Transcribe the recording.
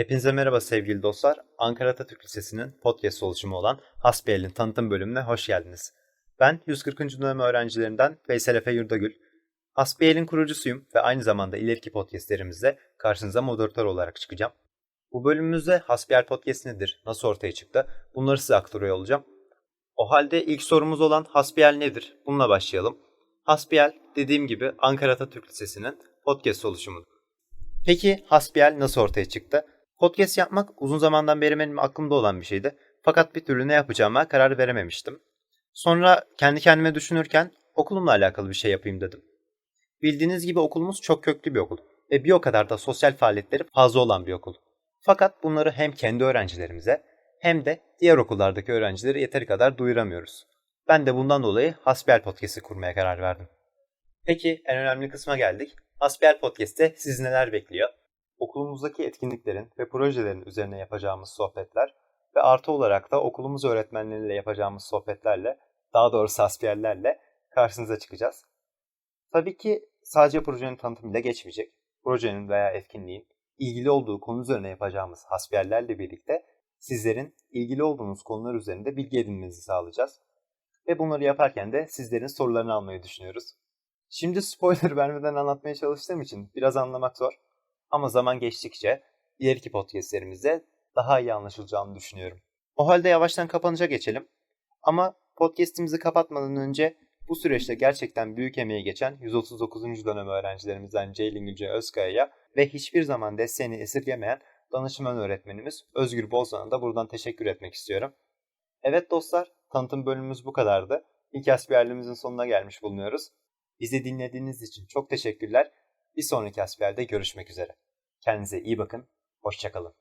Hepinize merhaba sevgili dostlar. Ankara Atatürk Lisesi'nin podcast oluşumu olan Hasbiyel'in tanıtım bölümüne hoş geldiniz. Ben 140. dönem öğrencilerinden Veysel Efe Yurdagül. Hasbiyel'in kurucusuyum ve aynı zamanda ileriki podcastlerimizde karşınıza moderatör olarak çıkacağım. Bu bölümümüzde Hasbiyel Podcast nedir, nasıl ortaya çıktı bunları size aktarıyor olacağım. O halde ilk sorumuz olan Hasbiyel nedir? Bununla başlayalım. Hasbiyel dediğim gibi Ankara Atatürk Lisesi'nin podcast oluşumu. Peki Hasbiyel nasıl ortaya çıktı? Podcast yapmak uzun zamandan beri benim aklımda olan bir şeydi. Fakat bir türlü ne yapacağıma karar verememiştim. Sonra kendi kendime düşünürken okulumla alakalı bir şey yapayım dedim. Bildiğiniz gibi okulumuz çok köklü bir okul ve bir o kadar da sosyal faaliyetleri fazla olan bir okul. Fakat bunları hem kendi öğrencilerimize hem de diğer okullardaki öğrencilere yeteri kadar duyuramıyoruz. Ben de bundan dolayı Hasbiyel Podcast'i kurmaya karar verdim. Peki en önemli kısma geldik. Hasbiyel Podcast'te sizi neler bekliyor? Okulumuzdaki etkinliklerin ve projelerin üzerine yapacağımız sohbetler ve artı olarak da okulumuz öğretmenleriyle yapacağımız sohbetlerle, daha doğrusu hasbiyerlerle karşınıza çıkacağız. Tabii ki sadece projenin tanıtımıyla geçmeyecek. Projenin veya etkinliğin ilgili olduğu konu üzerine yapacağımız hasbiyerlerle birlikte sizlerin ilgili olduğunuz konular üzerinde bilgi edinmenizi sağlayacağız. Ve bunları yaparken de sizlerin sorularını almayı düşünüyoruz. Şimdi spoiler vermeden anlatmaya çalıştığım için biraz anlamak zor. Ama zaman geçtikçe ileriki podcastlerimizde daha iyi anlaşılacağını düşünüyorum. O halde yavaştan kapanışa geçelim. Ama podcastimizi kapatmadan önce bu süreçte gerçekten büyük emeği geçen 139. dönem öğrencilerimizden Ceylin Gülce Özkaya'ya ve hiçbir zaman desteğini esirgemeyen danışman öğretmenimiz Özgür Bozan'a da buradan teşekkür etmek istiyorum. Evet dostlar, tanıtım bölümümüz bu kadardı. İlk asbiyerliğimizin sonuna gelmiş bulunuyoruz. Bizi dinlediğiniz için çok teşekkürler. Bir sonraki asbiyerde görüşmek üzere. Kendinize iyi bakın. Hoşçakalın.